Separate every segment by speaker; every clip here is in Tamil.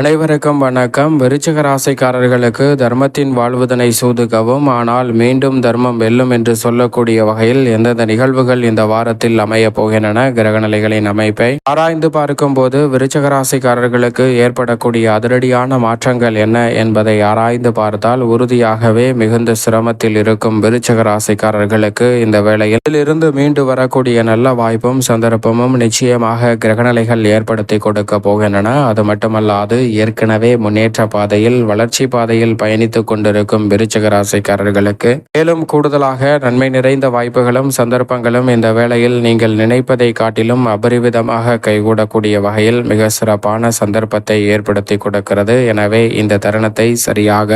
Speaker 1: அனைவருக்கும் வணக்கம். விருச்சிக ராசிக்காரர்களுக்கு தர்மத்தின் வாழ்வதனை சூதுகவும் ஆனால் மீண்டும் தர்மம் வெல்லும் என்று சொல்லக்கூடிய வகையில் எந்தெந்த நிகழ்வுகள் இந்த வாரத்தில் அமைய போகின்றன? கிரகநிலைகளின் அமைப்பை ஆராய்ந்து பார்க்கும்போது விருச்சக விருச்சிக ராசிக்காரர்களுக்கு ஏற்படக்கூடிய அதிரடியான மாற்றங்கள் என்ன என்பதை ஆராய்ந்து பார்த்தால் உறுதியாகவே மிகுந்த சிரமத்தில் இருக்கும் விருச்சிக ராசிக்காரர்களுக்கு இந்த வேளையில் இருந்து மீண்டு வரக்கூடிய நல்ல வாய்ப்பும் சந்தர்ப்பமும் நிச்சயமாக கிரகநிலைகள் ஏற்படுத்தி கொடுக்க போகின்றன. அது மட்டுமல்லாது ஏற்கனவே முன்னேற்ற பாதையில் வளர்ச்சி பாதையில் பயணித்துக் கொண்டிருக்கும் விருச்சக ராசிக்காரர்களுக்கு மேலும் கூடுதலாக நன்மை நிறைந்த வாய்ப்புகளும் சந்தர்ப்பங்களும் இந்த வேளையில் நீங்கள் நினைப்பதை காட்டிலும் அபரிவிதமாக கைகூடக்கூடிய வகையில் மிக சிறப்பான சந்தர்ப்பத்தை ஏற்படுத்தி கொடுக்கிறது. எனவே இந்த தருணத்தை சரியாக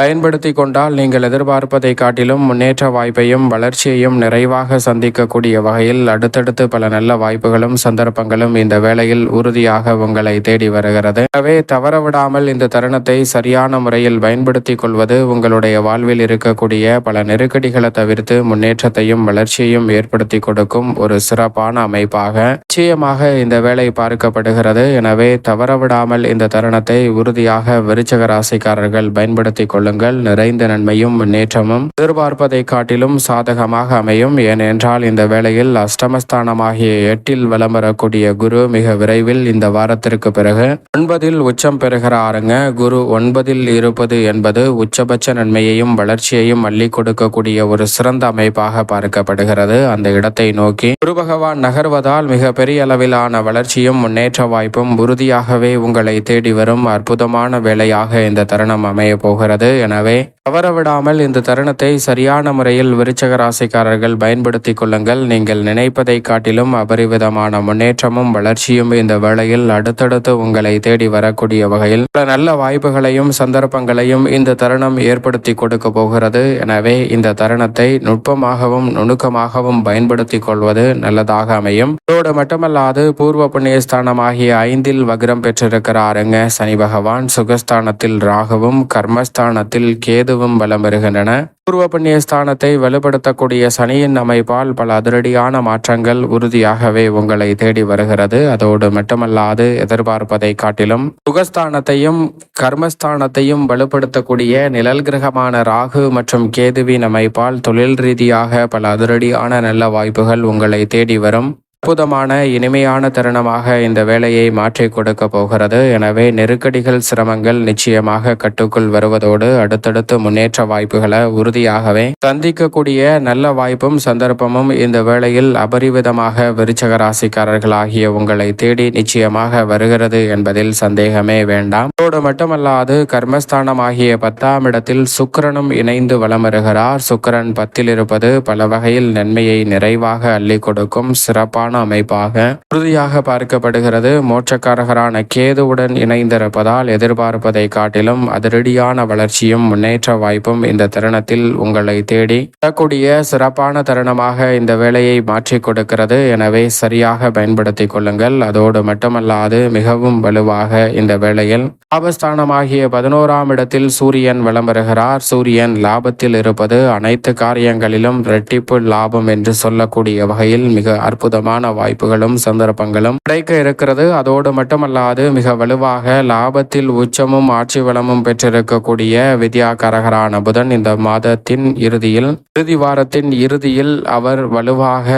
Speaker 1: பயன்படுத்தி கொண்டால் நீங்கள் எதிர்பார்ப்பதை காட்டிலும் முன்னேற்ற வாய்ப்பையும் வளர்ச்சியையும் நிறைவாக சந்திக்கக்கூடிய வகையில் அடுத்தடுத்து பல நல்ல வாய்ப்புகளும் சந்தர்ப்பங்களும் இந்த வேளையில் உறுதியாக உங்களை தேடி வருகிறது. எனவே தவறவிடாமல் இந்த தருணத்தை சரியான முறையில் பயன்படுத்தி கொள்வது உங்களுடைய வாழ்வில் இருக்கக்கூடிய பல நெருக்கடிகளை தவிர்த்து முன்னேற்றத்தையும் வளர்ச்சியையும் ஏற்படுத்தி கொடுக்கும் ஒரு சிறப்பான அமைப்பாக நிச்சயமாக இந்த வேலை பார்க்கப்படுகிறது. எனவே தவறவிடாமல் இந்த தருணத்தை உறுதியாக விருச்சக ராசிக்காரர்கள் பயன்படுத்தி கொள்ள கொள்ளுங்கள். நிறைந்த நன்மையும் முன்னேற்றமும் எதிர்பார்ப்பதை காட்டிலும் சாதகமாக அமையும். ஏனென்றால் இந்த வேளையில் அஷ்டமஸ்தானமாகிய எட்டில் வலம் வரக்கூடிய குரு மிக விரைவில் இந்த வாரத்திற்கு பிறகு ஒன்பதில் உச்சம் பெறுகிறாருங்க குரு ஒன்பதில் இருப்பது என்பது உச்சபட்ச நன்மையையும் வளர்ச்சியையும் அள்ளி கொடுக்கக்கூடிய ஒரு சிறந்த அமைப்பாக பார்க்கப்படுகிறது. அந்த இடத்தை நோக்கி குரு பகவான் நகர்வதால் மிக பெரிய அளவிலான வளர்ச்சியும் முன்னேற்ற வாய்ப்பும் உறுதியாகவே உங்களை தேடி வரும் அற்புதமான வேலையாக இந்த தருணம் அமைய போகிறது. எனவே தவறவிடாமல் இந்த தருணத்தை சரியான முறையில் விருச்சக ராசிக்காரர்கள் பயன்படுத்தி கொள்ளுங்கள். நீங்கள் நினைப்பதை காட்டிலும் அபரிவிதமான முன்னேற்றமும் வளர்ச்சியும் இந்த வேளையில் அடுத்தடுத்து உங்களை தேடி வரக்கூடிய வகையில் பல நல்ல வாய்ப்புகளையும் சந்தர்ப்பங்களையும் இந்த தருணம் ஏற்படுத்தி கொடுக்க போகிறது. எனவே இந்த தருணத்தை நுட்பமாகவும் நுணுக்கமாகவும் பயன்படுத்தி கொள்வது நல்லதாக அமையும். இதோடு மட்டுமல்லாது பூர்வ புண்ணியஸ்தானமாகிய ஐந்தில் வக்ரம் பெற்றிருக்கிறாருங்க. சனி பகவான் சுகஸ்தானத்தில் ராகவும் கர்மஸ்தானத்தில் ஸ்தானத்தில் கேதுவும் வலம் பெறுகின்றன. பூர்வ புண்ணிய ஸ்தானத்தை வலுப்படுத்தக்கூடிய சனியின் அமைப்பால் பல அதிரடியான மாற்றங்கள் உறுதியாகவே உங்களை தேடி வருகிறது. அதோடு மட்டுமல்லாது எதிர்பார்ப்பதை காட்டிலும் சுகஸ்தானத்தையும் கர்மஸ்தானத்தையும் வலுப்படுத்தக்கூடிய நிழல் கிரகமான ராகு மற்றும் கேதுவின் அமைப்பால் தொழில் ரீதியாக பல அதிரடியான நல்ல வாய்ப்புகள் உங்களை தேடி வரும். அற்புதமான இனிமையான தருணமாக இந்த வேலையை மாற்றி கொடுக்க போகிறது. எனவே நெருக்கடிகள் சிரமங்கள் நிச்சயமாக கட்டுக்குள் வருவதோடு அடுத்தடுத்து முன்னேற்ற வாய்ப்புகளை உறுதியாகவே சந்திக்கக்கூடிய நல்ல வாய்ப்பும் சந்தர்ப்பமும் இந்த வேளையில் அபரிவிதமாக விருச்சக ராசிக்காரர்களாகிய உங்களை தேடி நிச்சயமாக வருகிறது என்பதில் சந்தேகமே வேண்டாம். அதோடு மட்டுமல்லாது கர்மஸ்தானமாகிய பத்தாம் இடத்தில் சுக்கரனும் இணைந்து வலம் வருகிறார் சுக்கரன் பத்தில் இருப்பது பல வகையில் நன்மையை நிறைவாக அள்ளி கொடுக்கும் சிறப்பான அமைப்பாக உறுதியாக பார்க்கப்படுகிறது. மோட்சக்காரகரான கேதுவுடன் இணைந்திருப்பதால் எதிர்பார்ப்பதை காட்டிலும் அதிரடியான வளர்ச்சியும் முன்னேற்ற வாய்ப்பும் இந்த தருணத்தில் உங்களை தேடி தரக்கூடிய சிறப்பான தருணமாக இந்த வேலையை மாற்றி கொடுக்கிறது. எனவே சரியாக பயன்படுத்திக் கொள்ளுங்கள். அதோடு மட்டுமல்லாது மிகவும் வலுவாக இந்த வேளையில் லாபஸ்தானமாகிய பதினோராம் இடத்தில் சூரியன் வலம் வருகிறார். சூரியன் லாபத்தில் இருப்பது அனைத்து காரியங்களிலும் இரட்டிப்பு லாபம் என்று சொல்லக்கூடிய வகையில் மிக அற்புதமான வாய்ப்புகளும் சந்தர்ப்பங்களும் கிடைக்க இருக்கிறது. அதோடு மட்டுமல்லாது மிக வலுவாக லாபத்தில் உச்சமும் ஆட்சி வளமும் பெற்றிருக்கக்கூடிய வித்யாகரகரான புதன் இந்த மாதத்தின் இறுதியில் இறுதி வாரத்தின் இறுதியில் அவர் வலுவாக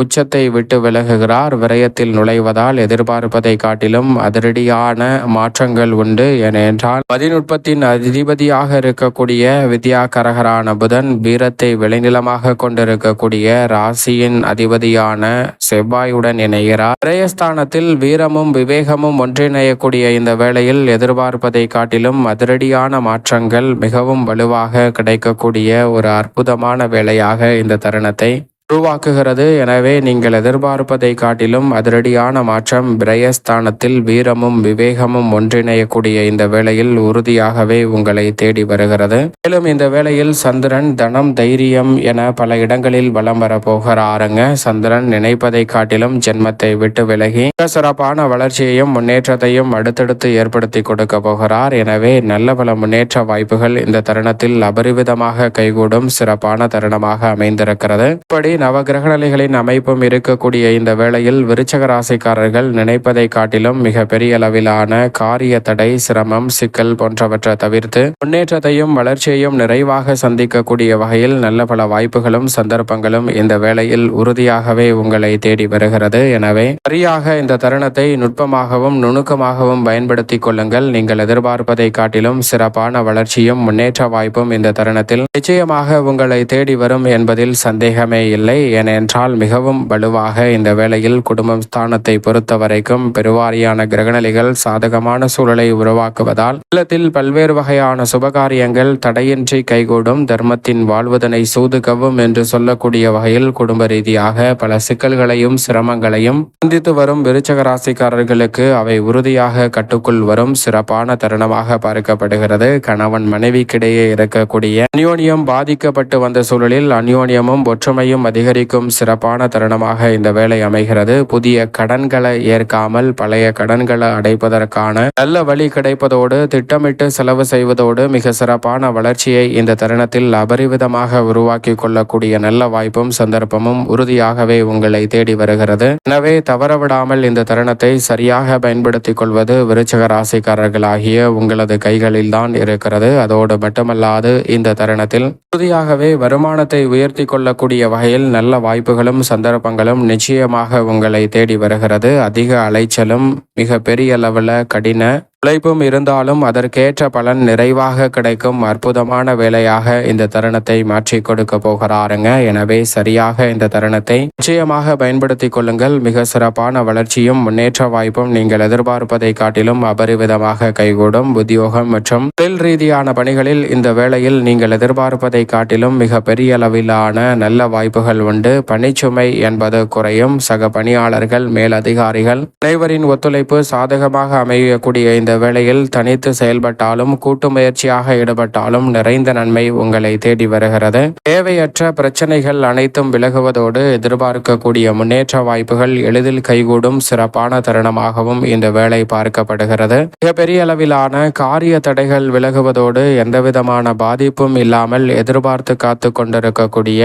Speaker 1: உச்சத்தை விட்டு விலகுகிறார். விரயத்தில் நுழைவதால் எதிர்பார்ப்பதை காட்டிலும் அதிரடியான மாற்றங்கள் உண்டு ஏனென்றால் பதிநுட்பத்தின் அதிபதியாக இருக்கக்கூடிய வித்யா கரகரான புதன் வீரத்தை விளைநிலமாக கொண்டிருக்கக்கூடிய ராசியின் அதிபதியான செவ்வாயுடன் இணைகிறார். விரயஸ்தானத்தில் வீரமும் விவேகமும் ஒன்றிணையக்கூடிய இந்த வேளையில் எதிர்பார்ப்பதை காட்டிலும் அதிரடியான மாற்றங்கள் மிகவும் வலுவாக கிடைக்கக்கூடிய ஒரு அற்புதமான வேலையாக இந்த தருணத்தை உருவாக்குகிறது. எனவே நீங்கள் எதிர்பார்ப்பதை காட்டிலும் அதிரடியான மாற்றம் பிரயஸ்தானத்தில் வீரமும் விவேகமும் ஒன்றிணையக்கூடிய இந்த வேளையில் உறுதியாகவே உங்களை தேடி வருகிறது. மேலும் இந்த வேளையில் சந்திரன் தனம் தைரியம் என பல இடங்களில் வலம் வர போகிறாருங்க. சந்திரன் நினைப்பதை காட்டிலும் ஜென்மத்தை விட்டு விலகி சிறப்பான வளர்ச்சியையும் முன்னேற்றத்தையும் அடுத்தடுத்து ஏற்படுத்தி கொடுக்க போகிறார். எனவே நல்ல பல முன்னேற்ற வாய்ப்புகள் இந்த தருணத்தில் அபரிவிதமாக கைகூடும் சிறப்பான தருணமாக அமைந்திருக்கிறது. இப்படி நவகிரகநிலைகளின் அமைப்பும் இருக்கக்கூடிய இந்த வேளையில் விருச்சக ராசிக்காரர்கள் நினைப்பதை காட்டிலும் மிக பெரிய அளவிலான காரிய தடை சிரமம் சிக்கல் போன்றவற்றை தவிர்த்து முன்னேற்றத்தையும் வளர்ச்சியையும் நிறைவாக சந்திக்கக்கூடிய வகையில் நல்ல பல வாய்ப்புகளும் சந்தர்ப்பங்களும் இந்த வேளையில் உறுதியாகவே உங்களை தேடி வருகிறது. எனவே சரியாக இந்த தருணத்தை நுட்பமாகவும் நுணுக்கமாகவும் பயன்படுத்திக் கொள்ளுங்கள். நீங்கள் எதிர்பார்ப்பதை காட்டிலும் சிறப்பான வளர்ச்சியும் முன்னேற்ற வாய்ப்பும் இந்த தருணத்தில் நிச்சயமாக உங்களை தேடி வரும் என்பதில் சந்தேகமே இல்லை. ஏனென்றால் மிகவும் வலுவாக இந்த வேளையில் குடும்பம் ஸ்தானத்தை பொறுத்த வரைக்கும் பெருவாரியான கிரகநிலைகள் சாதகமான சூழலை உருவாக்குவதால் இல்லத்தில் பல்வேறு வகையான சுபகாரியங்கள் தடையின்றி கைகூடும் தர்மத்தின் வாழ்வதனை சூதுகவும் என்று சொல்லக்கூடிய வகையில் குடும்ப ரீதியாக பல சிக்கல்களையும் சிரமங்களையும் சந்தித்து வரும் விருச்சக ராசிக்காரர்களுக்கு அவை உறுதியாக கட்டுக்குள் வரும் சிறப்பான தருணமாக பார்க்கப்படுகிறது. கணவன் மனைவிக்கிடையே இருக்கக்கூடிய அந்யோனியம் பாதிக்கப்பட்டு வந்த சூழலில் அந்யோன்யமும் ஒற்றுமையும் அதிகரிக்கும் சிறப்பான தருணமாக இந்த வேலை அமைகிறது. புதிய கடன்களை ஏற்காமல் பழைய கடன்களை அடைப்பதற்கான நல்ல வழி கிடைப்பதோடு திட்டமிட்டு செலவு செய்வதோடு மிக சிறப்பான வளர்ச்சியை இந்த தருணத்தில் அபரிவிதமாக உருவாக்கி கொள்ளக்கூடிய நல்ல வாய்ப்பும் சந்தர்ப்பமும் உறுதியாகவே உங்களை தேடி வருகிறது. எனவே தவறவிடாமல் இந்த தருணத்தை சரியாக பயன்படுத்திக் கொள்வது விருச்சக ராசிக்காரர்களாகிய உங்களது கைகளில் தான் இருக்கிறது. அதோடு மட்டுமல்லாது இந்த தருணத்தில் உறுதியாகவே வருமானத்தை உயர்த்தி கொள்ளக்கூடிய வகையில் நல்ல வாய்ப்புகளும் சந்தர்ப்பங்களும் நிச்சயமாக உங்களை தேடி வருகிறது. அதிக அலைச்சலும் மிக பெரிய அளவில் கடின உழைப்பும் இருந்தாலும் அதற்கேற்ற பலன் நிறைவாக கிடைக்கும் அற்புதமான வேலையாக இந்த தருணத்தை மாற்றி கொடுக்க போகிறாருங்க. எனவே சரியாக இந்த தருணத்தை நிச்சயமாக பயன்படுத்தி கொள்ளுங்கள். மிக சிறப்பான வளர்ச்சியும் முன்னேற்ற வாய்ப்பும் நீங்கள் எதிர்பார்ப்பதை காட்டிலும் அபரிவிதமாக கைகூடும். உத்தியோகம் மற்றும் தொழில் ரீதியான பணிகளில் இந்த வேளையில் நீங்கள் எதிர்பார்ப்பதை காட்டிலும் மிக பெரிய அளவிலான நல்ல வாய்ப்புகள் உண்டு. பணிச்சுமை என்பது குறையும். சக பணியாளர்கள் மேலதிகாரிகள் அனைவரின் ஒத்துழைப்பு சாதகமாக அமையக்கூடிய இந்த வேளையில் தனித்து செயல்பட்டாலும் கூட்டு முயற்சியாக ஈடுபட்டாலும் நிறைந்த நன்மை உங்களை தேடி வருகிறது. தேவையற்ற பிரச்சனைகள் அனைத்தும் விலகுவதோடு எதிர்பார்க்கக்கூடிய முன்னேற்ற வாய்ப்புகள் எளிதில் கைகூடும் சிறப்பான தருணமாகவும் இந்த வேலை பார்க்கப்படுகிறது. மிகப்பெரிய அளவிலான காரிய தடைகள் விலகுவதோடு எந்தவிதமான பாதிப்பும் இல்லாமல் எதிர்பார்த்து காத்து கொண்டிருக்கக்கூடிய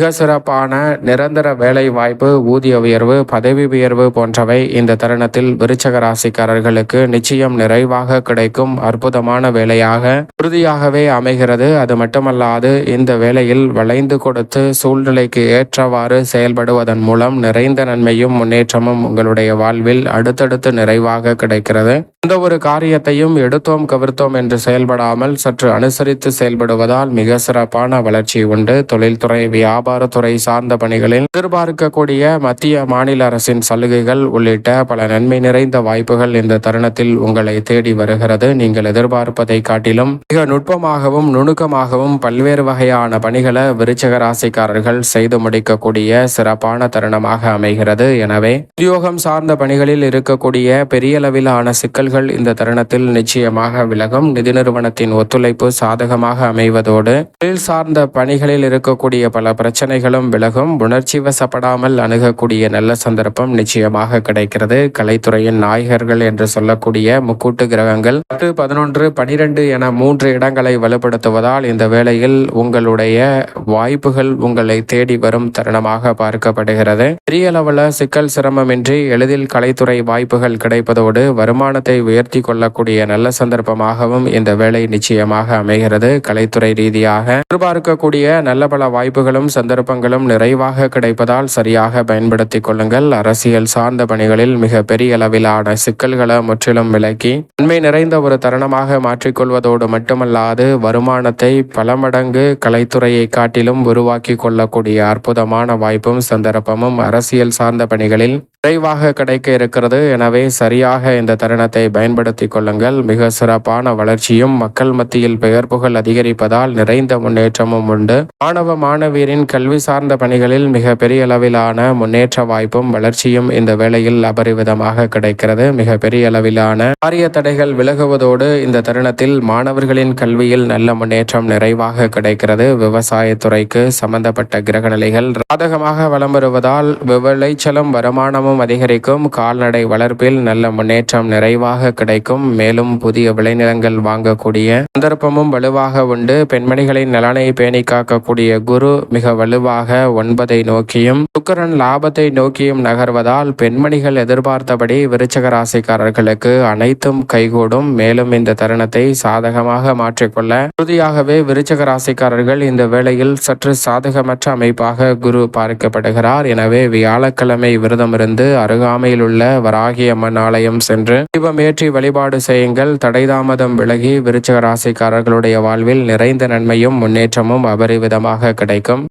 Speaker 1: மிக சிறப்பான நிரந்தர வேலை வாய்ப்பு ஊதிய உயர்வு பதவி உயர்வு போன்றவை இந்த தருணத்தில் விருச்சக ராசிக்காரர்களுக்கு நிச்சயம் நிறைவாக கிடைக்கும் அற்புதமான வேலையாக உறுதியாகவே அமைகிறது. அது மட்டுமல்லாது இந்த வேலையில் வளைந்து கொடுத்து சூழ்நிலைக்கு ஏற்றவாறு செயல்படுவதன் மூலம் நிறைந்த நன்மையும் முன்னேற்றமும் உங்களுடைய வாழ்வில் அடுத்தடுத்து நிறைவாக கிடைக்கிறது. எந்த ஒரு காரியத்தையும் எடுத்தோம் கவிர்த்தோம் என்று செயல்படாமல் சற்று அனுசரித்து செயல்படுவதால் மிக சிறப்பான வளர்ச்சி உண்டு. தொழில்துறை வியாபாரத்துறை சார்ந்த பணிகளில் எதிர்பார்க்கக்கூடிய மத்திய மாநில அரசின் சலுகைகள் உள்ளிட்ட பல நன்மை நிறைந்த வாய்ப்புகள் இந்த தருணத்தில் உங்களை தேடி வருகிறது. நீங்கள் எதிர்பார்ப்பதை காட்டிலும் மிக நுட்பமாகவும் நுணுக்கமாகவும் பல்வேறு வகையான பணிகளை விருச்சக ராசிக்காரர்கள் செய்து முடிக்கக்கூடிய சிறப்பான தருணமாக அமைகிறது. எனவே உத்தியோகம் சார்ந்த பணிகளில் இருக்கக்கூடிய பெரிய அளவிலான சிக்கல்கள் இந்த தருணத்தில் நிச்சயமாக விலகும். நிதி நிறுவனத்தின் ஒத்துழைப்பு சாதகமாக அமைவதோடு தொழில் சார்ந்த பணிகளில் இருக்கக்கூடிய பல பிரச்சனை பிரச்சனைகளும் விலகும். உணர்ச்சி வசப்படாமல் அணுகக்கூடிய நல்ல சந்தர்ப்பம் நிச்சயமாக கிடைக்கிறது. கலைத்துறையின் நாயகர்கள் என்று சொல்லக்கூடிய முக்கூட்டு கிரகங்கள் பத்து பதினொன்று பனிரெண்டு என மூன்று இடங்களை வலுப்படுத்துவதால் இந்த வேளையில் உங்களுடைய வாய்ப்புகள் உங்களை தேடி வரும் தருணமாக பார்க்கப்படுகிறது. பெரிய அளவில் சிக்கல் சிரமமின்றி எளிதில் கலைத்துறை வாய்ப்புகள் கிடைப்பதோடு வருமானத்தை உயர்த்தி கொள்ளக்கூடிய நல்ல சந்தர்ப்பமாகவும் இந்த வேலை நிச்சயமாக அமைகிறது. கலைத்துறை ரீதியாக எதிர்பார்க்கக்கூடிய நல்ல பல வாய்ப்புகளும் சந்தர்ப்பங்களும் நிறைவாக கிடைப்பதால் சரியாக பயன்படுத்திக் கொள்ளுங்கள். அரசியல் சார்ந்த பணிகளில் மிக பெரிய அளவிலான சிக்கல்களை முற்றிலும் விலக்கி நன்மை நிறைந்த ஒரு தருணமாக மாற்றிக்கொள்வதோடு மட்டுமல்லாது வருமானத்தை பல மடங்கு கலைத்துறையை காட்டிலும் உருவாக்கி கொள்ளக்கூடிய அற்புதமான வாய்ப்பும் சந்தர்ப்பமும் அரசியல் சார்ந்த பணிகளில் குறைவாக கிடைக்க இருக்கிறது. எனவே சரியாக இந்த தருணத்தை பயன்படுத்திக் கொள்ளுங்கள். மிக சிறப்பான வளர்ச்சியும் மக்கள் மத்தியில் பெயர் புகழ் அதிகரிப்பதால் நிறைந்த முன்னேற்றமும் உண்டு. மாணவ மாணவியரின் கல்வி சார்ந்த பணிகளில் மிக பெரிய அளவிலான முன்னேற்ற வாய்ப்பும் வளர்ச்சியும் இந்த வேளையில் அபரிவிதமாக கிடைக்கிறது. மிக பெரிய அளவிலான காரிய தடைகள் விலகுவதோடு இந்த தருணத்தில் மாணவர்களின் கல்வியில் நல்ல முன்னேற்றம் நிறைவாக கிடைக்கிறது. விவசாயத்துறைக்கு சம்பந்தப்பட்ட கிரக நிலைகள் சாதகமாக வலம் வருவதால் விளைச்சலும் வருமானமும் வருமானமும் அதிகரிக்கும் கால்நடை வளர்ப்பில் நல்ல முன்னேற்றம் நிறைவாக கிடைக்கும். மேலும் புதிய விளைநிலங்கள் வாங்கக்கூடிய சந்தர்ப்பமும் வலுவாக உண்டு. பெண்மணிகளின் நலனை பேணி காக்கக்கூடிய குரு மிக வலுவாக ஒன்பதை நோக்கியும் சுக்கரன் லாபத்தை நோக்கியும் நகர்வதால் பெண்மணிகள் எதிர்பார்த்தபடி விருச்சக ராசிக்காரர்களுக்கு அனைத்தும் கைகூடும். மேலும் இந்த தருணத்தை சாதகமாக மாற்றிக்கொள்ள உறுதியாகவே விருச்சக ராசிக்காரர்கள் இந்த வேளையில் சற்று சாதகமற்ற அமைப்பாக குரு பார்க்கப்படுகிறார். எனவே வியாழக்கிழமை வந்து அருகாமையில் உள்ள வராகி அம்மன் ஆலயம் சென்று தீபமேற்றி வழிபாடு செய்யுங்கள். தடைதாமதம் விலகி விருச்சக ராசிக்காரர்களுடைய வாழ்வில் நிறைந்த நன்மையும் முன்னேற்றமும் அபரிவிதமாக கிடைக்கும்.